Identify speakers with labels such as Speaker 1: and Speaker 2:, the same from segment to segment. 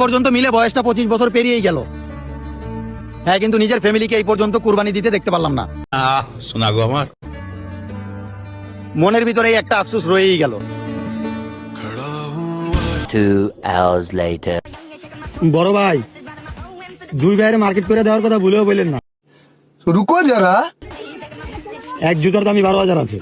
Speaker 1: পর্যন্ত মিলে বয়সটা পঁচিশ বছর পেরিয়ে গেল। হ্যাঁ কিন্তু নিজের ফ্যামিলিকে এই পর্যন্ত কুরবানি দিতে দেখতে পারলাম না।
Speaker 2: শোনা গো আমার।
Speaker 1: মনের ভিতরে একটা আফসুস রয়েই গেল। বড় ভাই দুই ভাইয়ের মার্কেট করে দেওয়ার কথা ভুলেও বললেন না।
Speaker 3: রুকো যারা।
Speaker 1: এক জুতার দামই বারো হাজার আছে।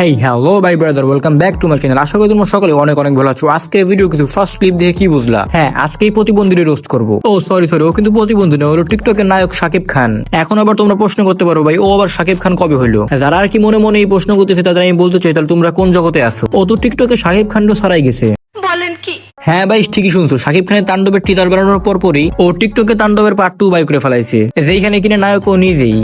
Speaker 4: Hey hello bye brother welcome back to my channel আশা করি তোমরা সকলে অনেক অনেক ভালো আছো। আজকের ভিডিও কিন্তু ফার্স্ট ক্লিপ দেখে কি বুঝলা? হ্যাঁ আজকেই প্রতিবন্ধীর রোস্ট করব। ও সরি সরি ও কিন্তু প্রতিবন্ধী নয় হলো টিকটকের নায়ক শাকিব খান। এখন আবার তোমরা প্রশ্ন করতে পারো ভাই ও আবার শাকিব খান কবে হইল? যারা আর কি মনে মনে এই প্রশ্ন করতেছে তাদের আমি বলতে চাই তাহলে তোমরা কোন জগতে আছো? ও তো টিকটকে শাকিব খানও সারাই গেছে। হ্যাঁ ভাই ঠিকই শুনছো। শাকিব খানের তাণ্ডবের টিজার বানানোর পর পরই ও টিকটকে তাণ্ডবের পার্ট টু বাই করে ফেলাইছে। যেখানে কিনা নায়ক ও নিজেই।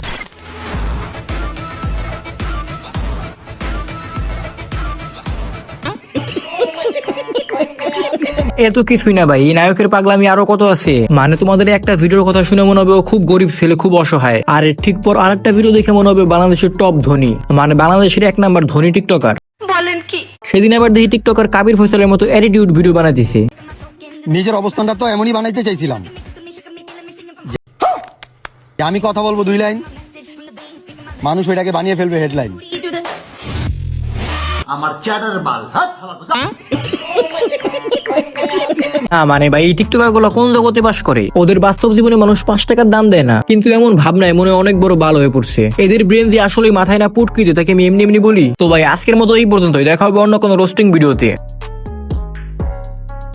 Speaker 4: এ তো কিছুই না ভাই। এই নায়কের পাগলামি আরও কত আছে? মানে তোমাদের একটা ভিডিওর কথা শুনে মনে হবে ও খুব গরিব ছেলে খুব অসহায়। আর ঠিক পর আরেকটা ভিডিও দেখে মনে হবে বাংলাদেশের টপ ধনী। মানে বাংলাদেশের এক নাম্বার ধনী টিকটকার সেদিন আবার দেখি টিকটকার কাবির ফয়সালের মতো অ্যাটিটিউড ভিডিও বানাইতেছে।
Speaker 1: নিজের অবস্থানটা তো এমনই বানাইতে চাইছিলাম। যে আমি কথা বলব দুই লাইন মানুষ ওইটাকে বানিয়ে ফেলবে হেডলাইন
Speaker 5: through the
Speaker 4: না মানে ভাই, এই টিকটকারগুলো কোন জগতে বাস করে? ওদের বাস্তব জীবনে মানুষ পাঁচ টাকার দাম দেয় না। কিন্তু এমন ভাবনায় মনে অনেক বড় বাল হয়ে পড়ছে। এদের ব্রেন দিয়ে আসলে মাথায় না পুটকিতে, তাকে আমি এমনি এমনি বলি। তো ভাই, আজকের মতো এই পর্যন্তই। দেখা হবে অন্য কোনো রোস্টিং ভিডিওতে